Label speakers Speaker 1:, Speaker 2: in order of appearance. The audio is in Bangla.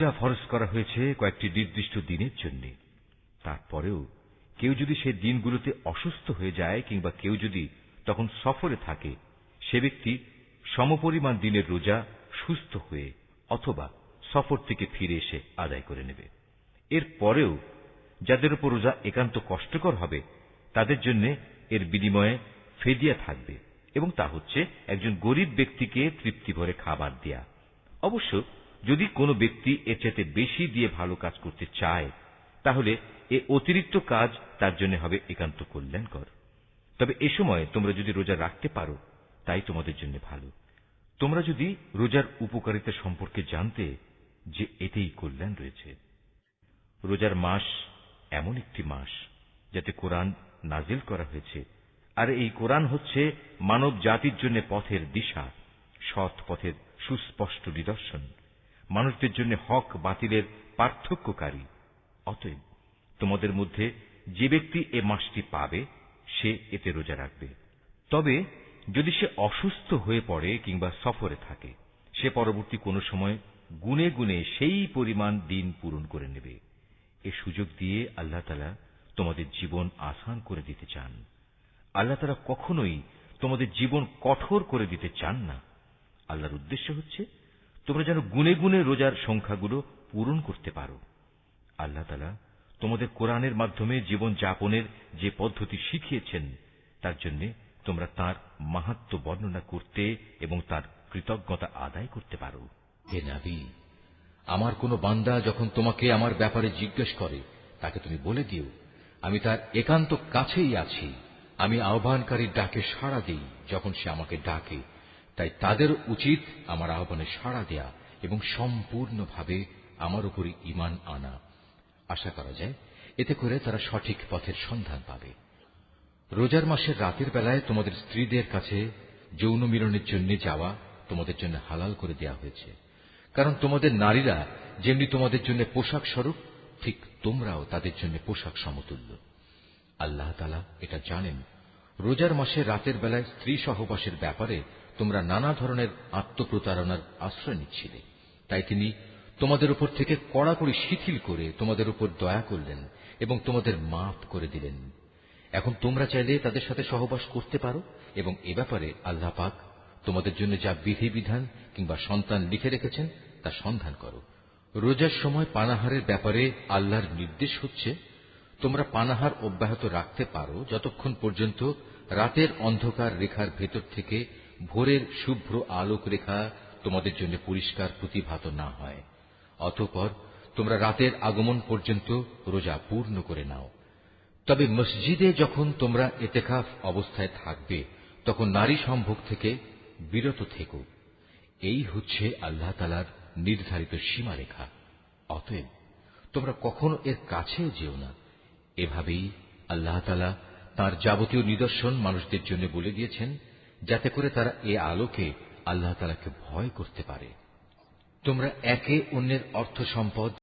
Speaker 1: রোজা ফরজ করা হয়েছে কয়েকটি নির্দিষ্ট দিনের জন্য। তারপরেও কেউ যদি সে দিনগুলোতে অসুস্থ হয়ে যায় কিংবা কেউ যদি তখন সফরে থাকে, সে ব্যক্তি সমপরিমাণ দিনের রোজা সুস্থ হয়ে অথবা সফর থেকে ফিরে এসে আদায় করে নেবে। এর পরেও যাদের উপর রোজা একান্ত কষ্টকর হবে, তাদের জন্য এর বিনিময়ে ফেদিয়া থাকবে এবং তা হচ্ছে একজন গরিব ব্যক্তিকে তৃপ্তি ভরে খাবার দেয়া। অবশ্য যদি কোনো ব্যক্তি এর চাইতে বেশি দিয়ে ভালো কাজ করতে চায়, তাহলে এ অতিরিক্ত কাজ তার জন্য হবে একান্ত কল্যাণকর। তবে এ সময় তোমরা যদি রোজা রাখতে পারো, তাই তোমাদের জন্য ভালো। তোমরা যদি রোজার উপকারিতা সম্পর্কে জানতে, যে এতেই কল্যাণ রয়েছে। রোজার মাস এমন একটি মাস, যাতে কোরআন নাজিল করা হয়েছে। আর এই কোরআন হচ্ছে মানব জাতির জন্য পথের দিশা, সৎ পথের সুস্পষ্ট নিদর্শন। মানুষদের জন্য হক বাতিলের পার্থক্যকারী। অতএব তোমাদের মধ্যে যে ব্যক্তি এ মাসটি পাবে, সে এতে রোজা রাখবে। তবে যদি সে অসুস্থ হয়ে পড়ে কিংবা সফরে থাকে, সে পরবর্তী কোনো সময় গুনে গুনে সেই পরিমাণ দিন পূরণ করে নেবে। এ সুযোগ দিয়ে আল্লাহ তালা তোমাদের জীবন আসান করে দিতে চান। আল্লাহ তালা কখনোই তোমাদের জীবন কঠোর করে দিতে চান না। আল্লাহর উদ্দেশ্য হচ্ছে তোমরা যেন গুনে গুনে রোজার সংখ্যাগুলো পূরণ করতে পারো। আল্লাহ তালা তোমাদের কোরআনের মাধ্যমে জীবন যাপনের যে পদ্ধতি শিখিয়েছেন, তার জন্য তোমরা তার মাহাত্ম বর্ণনা করতে এবং তার কৃতজ্ঞতা আদায় করতে পারো।
Speaker 2: হে নাবি, আমার কোন বান্দা যখন তোমাকে আমার ব্যাপারে জিজ্ঞেস করে, তাকে তুমি বলে দিও, আমি তার একান্ত কাছেই আছি। আমি আহ্বানকারীর ডাকে সাড়া দিই যখন সে আমাকে ডাকে। তাই তাদের উচিত আমার আহ্বানে সাড়া দেয়া এবং সম্পূর্ণভাবে আমার উপরই ইমান আনা। আশা করা যায়, এতে করে তারা সঠিক পথের সন্ধান পাবে। রোজার মাসের রাতের বেলায় তোমাদের স্ত্রীদের কাছে যৌন মিলনের জন্য যাওয়া তোমাদের জন্য হালাল করে দেয়া হয়েছে। কারণ তোমাদের নারীরা যেমনি তোমাদের জন্য পোশাক স্বরূপ, ঠিক তোমরাও তাদের জন্য পোশাক সমতুল্য। আল্লাহ তালা এটা জানেন। রোজার মাসে রাতের বেলায় স্ত্রী সহবাসের ব্যাপারে তোমরা নানা ধরনের আত্মপ্রতারণার আশ্রয় নিচ্ছিলে। তাই তিনি তোমাদের উপর থেকে কড়াকড়ি শিথিল করে তোমাদের উপর দয়া করলেন এবং তোমাদের মাফ করে দিলেন। এখন তোমরা চাইলে তাদের সাথে সহবাস করতে পারো এবং এ ব্যাপারে আল্লাহ পাক তোমাদের জন্য যা বিধিবিধান কিংবা সন্তান লিখে রেখেছেন তা সন্ধান করো। রোজার সময় পানাহারের ব্যাপারে আল্লাহর নির্দেশ হচ্ছে, তোমরা পানাহার অব্যাহত রাখতে পারো যতক্ষণ পর্যন্ত রাতের অন্ধকার রেখার ভেতর থেকে ভোরের শুভ্র আলোক রেখা তোমাদের জন্য পরিষ্কার প্রতিভাত না হয়। অতঃপর তোমরা রাতের আগমন পর্যন্ত রোজা পূর্ণ করে নাও। তবে মসজিদে যখন তোমরা এতেকাফ অবস্থায় থাকবে, তখন নারী সম্ভোগ থেকে বিরত থেকো। এই হচ্ছে আল্লাহ তালার নির্ধারিত সীমারেখা। অতএব তোমরা কখনো এর কাছেও যেও না। এভাবেই আল্লাহ তালা তার যাবতীয় নিদর্শন মানুষদের জন্য বলে দিয়েছেন যাতে করে তারা এ আলোকে আল্লাহ তালাকে ভয় করতে পারে। তোমরা একে অন্যের অর্থ সম্পদ